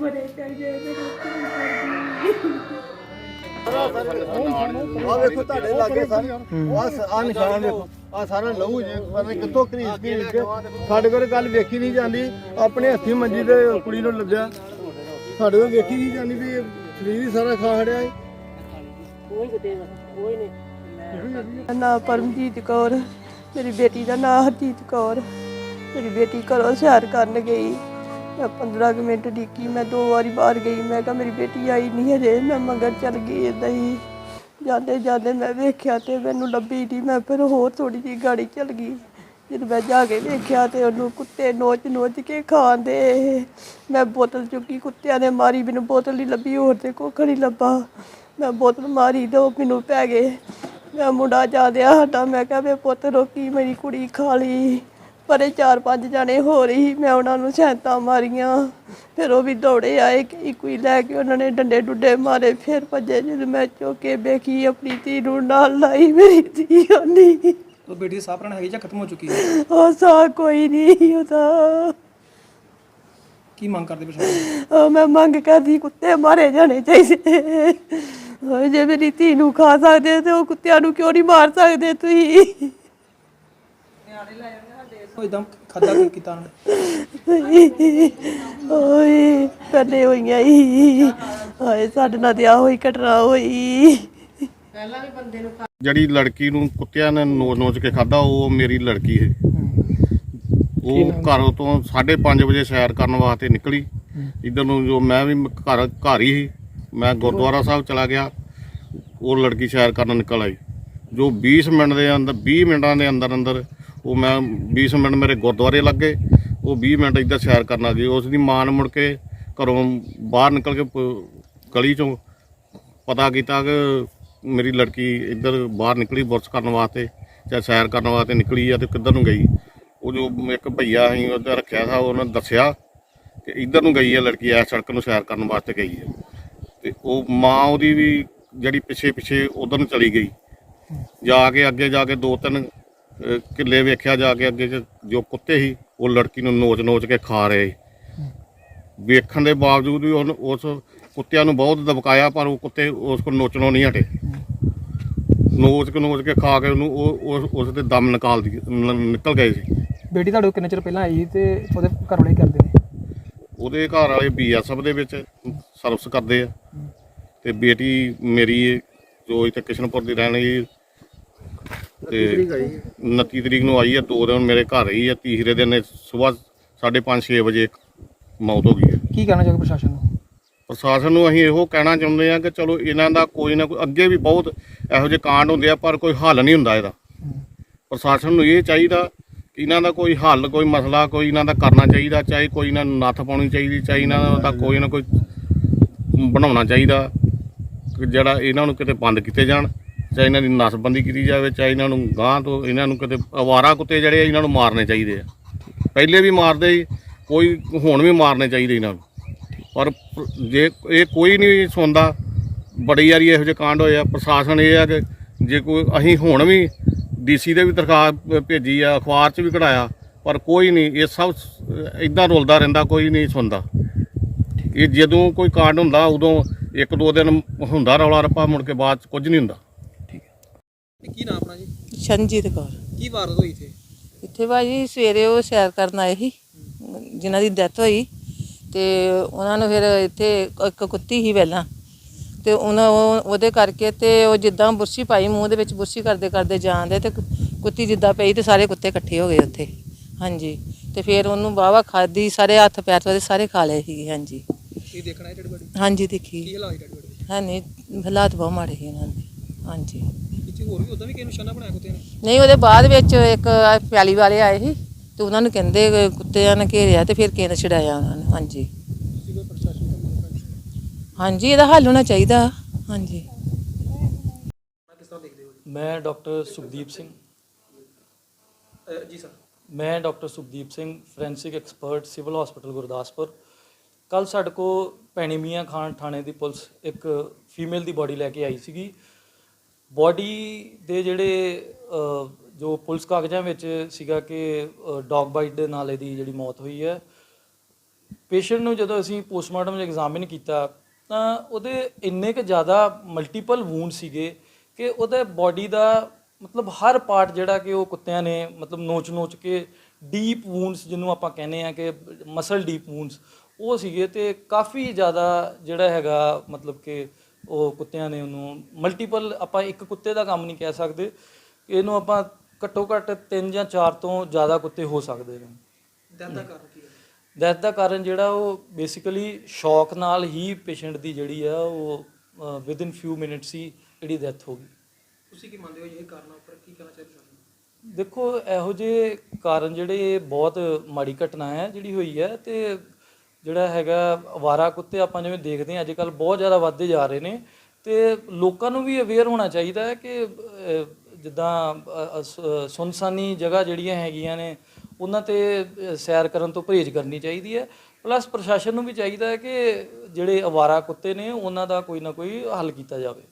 ਬੜੇ ਚਾਹੀਦੇ ਮੇਰੇ ਉੱਤੇ ਆ ਵੇਖੋ ਤੁਹਾਡੇ ਲਾਗੇ ਸਾਰੇ। ਆ ਆ ਨਿਸ਼ਾਨ ਵੇਖੋ। ਆ ਸਾਰਾ ਲਹੂ ਜੇ ਪਤਾ ਨੀ ਕਿੱਥੋਂ ਕਰੀਸ ਕਰੀਸ ਕੇ ਸਾਡੇ ਕੋਲ ਗੱਲ ਵੇਖੀ ਨਹੀਂ ਜਾਂਦੀ। ਆਪਣੇ ਹੱਥੀ ਮੰਜੀ ਤੇ ਕੁੜੀ ਨੂੰ ਲੱਭਿਆ। ਸਾਡੇ ਕੋਲ ਵੇਖੀ ਨਹੀਂ ਜਾਂਦੀ ਵੀ ਇਹ ਸਰੀਰ ਹੀ ਸਾਰਾ ਖਾ ਹੜਿਆ ਏ ਮੇਰਾ ਨਾਂ ਪਰਮਜੀਤ ਕੌਰ ਮੇਰੀ ਬੇਟੀ ਦਾ ਨਾਂ ਹਰਜੀਤ ਕੌਰ। ਮੇਰੀ ਬੇਟੀ ਘਰੋਂ ਸੈਰ ਕਰਨ ਗਈ। ਮੈਂ 15 ਕੁ ਮਿੰਟ ਡਿੱਕੀ ਮੈਂ ਦੋ ਵਾਰੀ ਬਾਹਰ ਗਈ, ਮੈਂ ਕਿਹਾ ਮੇਰੀ ਬੇਟੀ ਆਈ ਨਹੀਂ ਹਜੇ, ਮੈਂ ਮਗਰ ਚੱਲ ਗਈ ਏਦਾਂ ਹੀ। ਜਾਂਦੇ ਜਾਂਦੇ ਮੈਂ ਵੇਖਿਆ ਤੇ ਮੈਨੂੰ ਲੱਭੀ ਨਹੀਂ, ਮੈਂ ਫਿਰ ਹੋਰ ਥੋੜੀ ਜਿਹੀ ਗਾੜੀ ਚੱਲ ਗਈ। ਜਦੋਂ ਮੈਂ ਜਾ ਕੇ ਵੇਖਿਆ ਤੇ ਉਹਨੂੰ ਕੁੱਤੇ ਨੋਚ ਨੋਚ ਕੇ ਖਾਂਦੇ। ਮੈਂ ਬੋਤਲ ਚੁੱਕੀ, ਕੁੱਤਿਆਂ ਨੇ ਮਾਰੀ, ਮੈਨੂੰ ਬੋਤਲ ਨਹੀਂ ਲੱਭੀ, ਹੋਰ ਤੇ ਕੁੱਖ ਨਹੀਂ ਲੱਭਾ। ਮੈਂ ਬੋਤਲ ਮਾਰੀ ਤੇ ਉਹ ਮੈਨੂੰ ਪੈ ਗਏ। ਮੈਂ ਮੁੰਡਾ ਜਾਦਿਆ ਸਾਡਾ, ਮੈਂ ਕਿਹਾ ਵੇ ਪੁੱਤ ਰੋਕੀ ਮੇਰੀ ਕੁੜੀ ਖਾ ਲਈ। ਪਰ ਇਹ ਚਾਰ ਪੰਜ ਜਾਣੇ ਹੋ ਰਹੀ ਮੈਂ ਉਹਨਾਂ ਨੂੰ ਸੈਂਤਾਂ ਮਾਰੀਆਂ। ਫਿਰ ਉਹ ਵੀ ਦੌੜੇ ਆਏ ਕਿ ਕੋਈ ਲੈ ਕੇ ਉਹਨਾਂ ਨੇ ਡੰਡੇ ਡੁੱਡੇ ਮਾਰੇ। ਫਿਰ ਭੱਜੇ ਜਦੋਂ ਮੈਂ ਚੁੱਕ ਵੇਖੀ ਆਪਣੀ ਧੀ ਨੂੰ ਨਾਲ ਲਾਈ ਮੇਰੀ ਧੀ ਨਹੀਂ ਉਹ ਬੇਟੀ ਸਾਹ ਪ੍ਰਣ ਹੈਗੀ ਜਾਂ ਖਤਮ ਹੋ ਚੁੱਕੀ ਹੈ? ਉਹ ਸਾ ਕੋਈ ਨਹੀਂ ਉਹਦਾ। ਕੀ ਮੰਗ ਕਰਦੇ ਪ੍ਰਸ਼ਾਸਨ ਉਹ ਮੈਂ ਮੰਗ ਕਰਦੀ ਕੁੱਤੇ ਮਾਰੇ ਜਾਣੇ ਚਾਹੀਦੇ। ਓਏ ਜੇ ਮੇਰੀ ਧੀ ਨੂੰ ਖਾ ਸਕਦੇ ਤੇ ਉਹ ਕੁੱਤਿਆਂ ਨੂੰ ਕਿਉਂ ਨਹੀਂ ਮਾਰ ਸਕਦੇ ਤੁਸੀਂ? ਉਹ ਇਦਾਂ ਖਾਦਾ ਕੀ ਕੀਤਾ ਉਹਨੇ। ਓਏ ਕਦੇ ਹੋਈਆਂ ਹੀ। ਓਏ ਸਾਡੇ ਨਾਲ ਤੇ ਆ ਹੋਈ ਘਟਨਾ ਹੋਈ। ਜਿਹੜੀ ਲੜਕੀ ਨੂੰ ਕੁੱਤਿਆਂ ਨੇ ਨੋਚ ਨੋਚ ਕੇ ਖਾਦਾ ਉਹ ਮੇਰੀ ਲੜਕੀ ਹੈ। ਉਹ ਘਰੋਂ ਤੋਂ 5:30 ਵਜੇ ਸੈਰ ਕਰਨ ਵਾਸਤੇ ਨਿਕਲੀ। ਇਧਰ ਨੂੰ ਜੋ ਮੈਂ ਵੀ ਘਰ ਘਰ ਹੀ ਸੀ। ਮੈਂ ਗੁਰਦੁਆਰਾ ਸਾਹਿਬ ਚਲਾ ਗਿਆ। ਉਹ ਲੜਕੀ ਸੈਰ ਕਰਨ ਨਿਕਲ ਆਈ। ਜੋ 20 ਮਿੰਟ ਦੇ ਅੰਦਰ 20 ਮਿੰਟਾਂ ਦੇ ਅੰਦਰ ਅੰਦਰ ਉਹ ਮੈਂ 20 ਮਿੰਟ ਮੇਰੇ ਗੁਰਦੁਆਰੇ ਲੱਗੇ ਉਹ 20 ਮਿੰਟ ਇੱਧਰ ਸੈਰ ਕਰਨ ਆ ਉਸ ਦੀ ਮਾਂ ਨੇ ਮੁੜ ਕੇ ਘਰੋਂ ਬਾਹਰ ਨਿਕਲ ਕੇ ਪ- ਗਲੀ ਚੋਂ ਪਤਾ ਕੀਤਾ ਕਿ ਮੇਰੀ ਲੜਕੀ ਇੱਧਰ ਬਾਹਰ ਨਿਕਲੀ ਬੁਰਸ਼ ਕਰਨ ਵਾਸਤੇ ਜਾਂ ਸੈਰ ਕਰਨ ਵਾਸਤੇ ਨਿਕਲੀ ਆ ਤੇ ਕਿੱਧਰ ਨੂੰ ਗਈ। ਉਹ ਜੋ ਇੱਕ ਭਈਆ ਸੀ, ਉਹਦਾ ਰੱਖਿਆ ਸੀ ਉਹਨੇ ਦੱਸਿਆ ਕਿ ਇੱਧਰ ਨੂੰ ਗਈ ਹੈ ਲੜਕੀ ਐ ਸੜਕ ਨੂੰ ਸੈਰ ਕਰਨ ਵਾਸਤੇ ਗਈ ਹੈ ਤੇ ਉਹ ਮਾਂ ਉਹਦੀ ਵੀ ਜਿਹੜੀ ਪਿੱਛੇ ਪਿੱਛੇ ਉਧਰ ਨੂੰ ਚਲੀ ਗਈ। ਜਾ ਕੇ ਅੱਗੇ ਜਾ ਕੇ ਦੋ ਤਿੰਨ ਅਹ, ਕਿੱਲੇ ਵੇਖਿਆ ਜਾ ਕੇ ਅੱਗੇ 'ਚ ਜੋ ਕੁੱਤੇ ਸੀ ਉਹ ਲੜਕੀ ਨੂੰ ਨੋਚ ਨੋਚ ਕੇ ਖਾ ਰਹੇ। ਵੇਖਣ ਦੇ ਬਾਵਜੂਦ ਵੀ ਉਹਨ ਉਸ ਕੁੱਤਿਆਂ ਨੂੰ ਬਹੁਤ ਦਬਕਾਇਆ ਪਰ ਉਹ ਕੁੱਤੇ ਉਸ ਕੋਲ ਨੋਚਣੋਂ ਨਹੀਂ ਹਟੇ। ਨੋਚ ਕੇ ਨੋਚ ਕੇ ਖਾ ਕੇ ਉਹਨੂੰ ਉਹ ਉਸ- ਉਸ ਦੇ ਦਮ ਨਿਕਾਲ ਦੀ ਨ- ਨਿਕਲ ਗਏ ਸੀ। ਬੇਟੀ ਤੁਹਾਡੇ ਕੋਲ ਕਿੰਨੇ ਚਿਰ ਪਹਿਲਾਂ ਆਈ ਤੇ ਉਹਦੇ ਘਰ ਵਾਲੇ ਕੀ ਕਰਦੇ ਨੇ? ਉਹਦੇ ਘਰ ਵਾਲੇ ਬੀਐਸਐਫ ਦੇ ਵਿੱਚ ਸਰਵਿਸ ਕਰਦੇ ਆ। ਤੇ ਬੇਟੀ ਮੇਰੀ ਜੋ ਇੱਥੇ ਕਿਸ਼ਨਪੁਰ ਦੀ ਰਹਿਣ ਵਾਲੀ ਤੇ 29 ਤਰੀਕ ਨੂੰ ਆਈ ਹੈ ਦੋ ਦਿਨ ਮੇਰੇ ਘਰ ਰਹੀ ਹੈ ਤੀਸਰੇ ਦਿਨ ਸਵੇਰ 5:30 6 ਵਜੇ ਮੌਤ ਹੋ ਗਈ ਹੈ। ਕੀ ਕਹਿਣਾ ਚਾਹੋਗੇ ਪ੍ਰਸ਼ਾਸਨ ਨੂੰ? ਪ੍ਰਸ਼ਾਸਨ ਨੂੰ ਅਸੀਂ ਇਹੋ ਕਹਿਣਾ ਚਾਹੁੰਦੇ ਆ ਕਿ ਚਲੋ ਇਹਨਾਂ ਦਾ ਕੋਈ ਨਾ ਕੋਈ ਅੱਗੇ ਵੀ ਬਹੁਤ ਇਹੋ ਜਿਹੇ ਕਾਂਡ ਹੁੰਦੇ ਆ ਪਰ ਕੋਈ ਹੱਲ ਨਹੀਂ ਹੁੰਦਾ ਇਹਦਾ। ਪ੍ਰਸ਼ਾਸਨ ਨੂੰ ਇਹ ਚਾਹੀਦਾ ਕਿ ਇਹਨਾਂ ਦਾ ਕੋਈ ਹੱਲ ਕੋਈ ਮਸਲਾ ਕੋਈ ਇਹਨਾਂ ਦਾ ਕਰਨਾ ਚਾਹੀਦਾ ਚਾਹੇ ਕੋਈ ਇਹਨਾਂ ਨੂੰ ਨੱਥ ਪਾਉਣੀ ਚਾਹੀਦੀ ਚਾਹੇ ਇਹਨਾਂ ਦਾ ਕੋਈ ਨਾ ਕੋਈ ਬਣਾਉਣਾ ਚਾਹੀਦਾ ਕਿ ਜਿਹੜਾ ਇਹਨਾਂ ਨੂੰ ਕਿਤੇ ਬੰਦ ਕੀਤੇ ਜਾਣ। ਚਾਹੇ ਇਹਨਾਂ ਦੀ ਨਸਬੰਦੀ ਕੀਤੀ ਜਾਵੇ, ਚਾਹੇ ਇਹਨਾਂ ਨੂੰ ਗਾਂਹ ਤੋਂ ਇਹਨਾਂ ਨੂੰ ਕਿਤੇ ਅਵਾਰਾ ਕੁੱਤੇ ਜਿਹੜੇ ਆ, ਇਹਨਾਂ ਨੂੰ ਮਾਰਨੇ ਚਾਹੀਦੇ ਆ। ਪਹਿਲੇ ਵੀ ਮਾਰਦੇ ਸੀ, ਕੋਈ ਹੁਣ ਵੀ ਮਾਰਨੇ ਚਾਹੀਦੇ ਇਹਨਾਂ ਨੂੰ। ਪਰ ਜੇ ਇਹ ਕੋਈ ਨਹੀਂ ਸੁਣਦਾ, ਬੜੀ ਵਾਰੀ ਇਹੋ ਜਿਹੇ ਕਾਂਡ ਹੋਏ ਆ, ਪ੍ਰਸ਼ਾਸਨ ਇਹ ਆ ਕਿ ਜੇ ਕੋਈ, ਅਸੀਂ ਹੁਣ ਵੀ ਡੀਸੀ ਦੇ ਵੀ ਦਰਖਾਸਤ ਭੇਜੀ ਆ, ਅਖਬਾਰ 'ਚ ਵੀ ਕਢਾਇਆ, ਪਰ ਕੋਈ ਨਹੀਂ, ਇਹ ਸਭ ਇਦਾਂ ਰੁਲਦਾ ਰਹਿੰਦਾ, ਕੋਈ ਨਹੀਂ ਸੁਣਦਾ। ਇਹ ਜਦੋਂ ਕੋਈ ਕਾਂਡ ਹੁੰਦਾ, ਉਦੋਂ ਇੱਕ ਦੋ ਦਿਨ ਹੁੰਦਾ ਰੌਲਾ ਰੱਪਾ, ਮੁੜ ਕੇ ਬਾਅਦ 'ਚ ਕੁਝ ਨਹੀਂ ਹੁੰਦਾ। ਕੀ ਨਾਮ ਆਪਣਾ ਜੀ? ਸ਼ਨਜੀਤ ਕੌਰ। ਕੀ ਵਾਰਦਾਤ ਹੋਈ ਇੱਥੇ? ਇੱਥੇ ਭਾਜੀ ਸਵੇਰੇ ਉਹ ਸੈਰ ਕਰਨ ਆਏ ਸੀ ਜਿਨ੍ਹਾਂ ਦੀ ਡੈਥ ਹੋਈ ਤੇ ਉਹਨਾਂ ਨੂੰ ਫਿਰ ਇੱਥੇ ਇੱਕ ਕੁੱਤੀ ਸੀ ਪਹਿਲਾਂ ਤੇ ਉਹਨਾਂ ਉਹ- ਉਹਦੇ ਕਰਕੇ ਤੇ ਉਹ ਜਿੱਦਾਂ ਬੁਰਸ਼ੀ ਪਾਈ ਮੂੰਹ ਦੇ ਵਿੱਚ ਬੁਰਸ਼ੀ ਕਰਦੇ ਕਰਦੇ ਜਾਂਦੇ ਤੇ ਕੁ- ਕੁੱਤੀ ਜਿੱਦਾਂ ਪਈ ਤੇ ਸਾਰੇ ਕੁੱਤੇ ਇਕੱਠੇ ਹੋ ਗਏ ਉੱਥੇ। ਹਾਂਜੀ ਤੇ ਫਿਰ ਉਹਨੂੰ ਵਾਹਵਾ ਖਾਦੀ ਸਾਰੇ ਹੱਥ ਪੈਰ ਉਹਦੇ ਸਾਰੇ ਖਾ ਲਏ ਸੀਗੇ ਹਾਂਜੀ। ਕੀ ਦੇਖਣਾ ਹੈ ਡੈਡ ਬੜੀ ਹਾਂਜੀ ਕੀ ਦੇਖੀ ਹਾਲਾਤ ਡੈਡ ਬੜੀ ਹੈ ਨਹੀਂ ਹਾਲਾਤ ਬਹੁਤ ਮਾੜੇ ਸੀ ਇਹਨਾਂ ਦੇ ਹਾਂਜੀ। ਇੱਥੇ ਹੋਰ ਵੀ ਉਦਾਂ ਵੀ ਕਿਸੇ ਨਿਸ਼ਾਨਾ ਬਣਾਇਆ ਕੁੱਤੇ ਨੇ? ਨਹੀਂ ਉਹਦੇ ਬਾਅਦ ਵਿੱਚ ਇੱਕ ਪਿਆਲੀ ਵਾਲੇ ਆਏ ਸੀ ਤੇ ਉਹਨਾਂ ਨੂੰ ਕਹਿੰਦੇ ਕਿ ਕੁੱਤਿਆਂ ਨੇ ਘੇਰਿਆ ਤੇ ਫਿਰ ਕਿਸੇ ਨੇ ਛਡਾਇਆ ਉਹਨਾਂ ਨੂੰ ਹਾਂਜੀ। ਤੁਸੀਂ ਕੋਈ ਪ੍ਰਸ਼ਾਸਨ ਤੋਂ ਮੰਗ ਕਰਦੇ ਹਾਂਜੀ ਇਹਦਾ ਹੱਲ ਹੋਣਾ ਚਾਹੀਦਾ ਹਾਂਜੀ। ਕਿਸ ਤਰ੍ਹਾਂ ਦੇਖਦੇ ਹੋ ਮੈਂ ਡਾਕਟਰ ਸੁਖਦੀਪ ਸਿੰਘ। ਜੀ ਜੀ ਸਰ। ਮੈਂ doctor Sukhdeep Singh forensic expert civil hospital Gurdaspur. ਕੱਲ ਸਾਡੇ ਕੋ ਪੈਣੀ ਮੀਆਂ ਖਾਨ ਥਾਣੇ ਦੀ ਪੁਲਿਸ ਇੱਕ ਫੀਮੇਲ ਦੀ ਬਾਡੀ ਲੈ ਕੇ ਆਈ ਸੀਗੀ। ਬੋਡੀ ਦੇ ਜਿਹੜੇ ਜੋ ਪੁਲਿਸ ਕਾਗਜ਼ਾਂ ਵਿੱਚ ਸੀਗਾ ਕਿ ਡੌਗ ਬਾਈਟ ਦੇ ਨਾਲ ਇਹਦੀ ਜਿਹੜੀ ਮੌਤ ਹੋਈ ਹੈ, ਪੇਸ਼ੈਂਟ ਨੂੰ ਜਦੋਂ ਅਸੀਂ ਪੋਸਟਮਾਰਟਮ ਐਗਜ਼ਾਮਿਨ ਕੀਤਾ, ਤਾਂ ਉਹਦੇ ਇੰਨੇ ਕੁ ਜ਼ਿਆਦਾ ਮਲਟੀਪਲ ਵੂਨ ਸੀਗੇ ਕਿ ਉਹਦੇ ਬਾਡੀ ਦਾ ਮਤਲਬ ਹਰ ਪਾਰਟ ਜਿਹੜਾ ਕਿ ਉਹ ਕੁੱਤਿਆਂ ਨੇ ਮਤਲਬ ਨੋਚ-ਨੋਚ ਕੇ ਡੀਪ ਵੂਨਸ ਜਿਹਨੂੰ ਆਪਾਂ ਕਹਿੰਦੇ ਆ ਕਿ ਮਸਲ ਡੀਪ ਵੂਨਸ ਉਹ ਸੀਗੇ ਤੇ ਕਾਫੀ ਜ਼ਿਆਦਾ ਜਿਹੜਾ ਹੈਗਾ ਮਤਲਬ ਕਿ ਉਹ ਕੁੱਤਿਆਂ ਨੇ ਉਹਨੂੰ ਮਲਟੀਪਲ ਆਪਾਂ ਇੱਕ ਕੁੱਤੇ ਦਾ ਕੰਮ ਨਹੀਂ ਕਹਿ ਸਕਦੇ ਇਹਨੂੰ ਆਪਾਂ ਘੱਟੋ ਘੱਟ 3 ਜਾਂ 4 ਤੋਂ ਜ਼ਿਆਦਾ ਕੁੱਤੇ ਹੋ ਸਕਦੇ ਨੇ। ਡੈਥ ਦਾ ਕਾਰਨ ਕੀ ਹੈ? ਡੈਥ ਦਾ ਕਾਰਨ ਜਿਹੜਾ ਉਹ ਬੇਸਿਕਲੀ ਸ਼ੌਕ ਨਾਲ ਹੀ ਪੇਸ਼ੈਂਟ ਦੀ ਜਿਹੜੀ ਆ ਉਹ ਵਿਦ ਇਨ ਫਿਊ ਮਿੰਟਸ ਹੀ ਜਿਹੜੀ ਡੈਥ ਹੋ ਗਈ। ਤੁਸੀਂ ਕੀ ਮੰਨਦੇ ਹੋ ਇਹ ਕਾਰਨਾਂ ਉੱਪਰ? ਕੀ ਕਹਿਣਾ ਚਾਹੀਦਾ ਦੇਖੋ ਇਹੋ ਜਿਹੇ ਕਾਰਨ ਜਿਹੜੇ ਬਹੁਤ ਮਾੜੀ ਘਟਨਾ ਹੈ ਜਿਹੜੀ ਹੋਈ ਹੈ ਤੇ ਜਿਹੜਾ ਹੈਗਾ ਅਵਾਰਾ ਕੁੱਤੇ ਆਪਾਂ ਜਿਵੇਂ ਦੇਖਦੇ ਹਾਂ ਅੱਜ ਕੱਲ ਬਹੁਤ ਜ਼ਿਆਦਾ ਵੱਧਦੇ ਜਾ ਰਹੇ ਨੇ ਤੇ ਲੋਕਾਂ ਨੂੰ ਵੀ ਅਵੇਅਰ ਹੋਣਾ ਚਾਹੀਦਾ ਹੈ ਕਿ ਜਿੱਦਾਂ ਸੁਨਸਾਨੀ ਜਗ੍ਹਾ ਜਿਹੜੀਆਂ ਹੈਗੀਆਂ ਨੇ, ਉਹਨਾਂ ਤੇ ਸੈਰ ਕਰਨ ਤੋਂ ਪਰਹੇਜ਼ ਕਰਨੀ ਚਾਹੀਦੀ ਹੈ। ਪਲੱਸ ਪ੍ਰਸ਼ਾਸਨ ਨੂੰ ਵੀ ਚਾਹੀਦਾ ਹੈ ਕਿ ਜਿਹੜੇ ਅਵਾਰਾ ਕੁੱਤੇ ਨੇ, ਉਹਨਾਂ ਦਾ ਕੋਈ ਨਾ ਕੋਈ ਹੱਲ ਕੀਤਾ ਜਾਵੇ।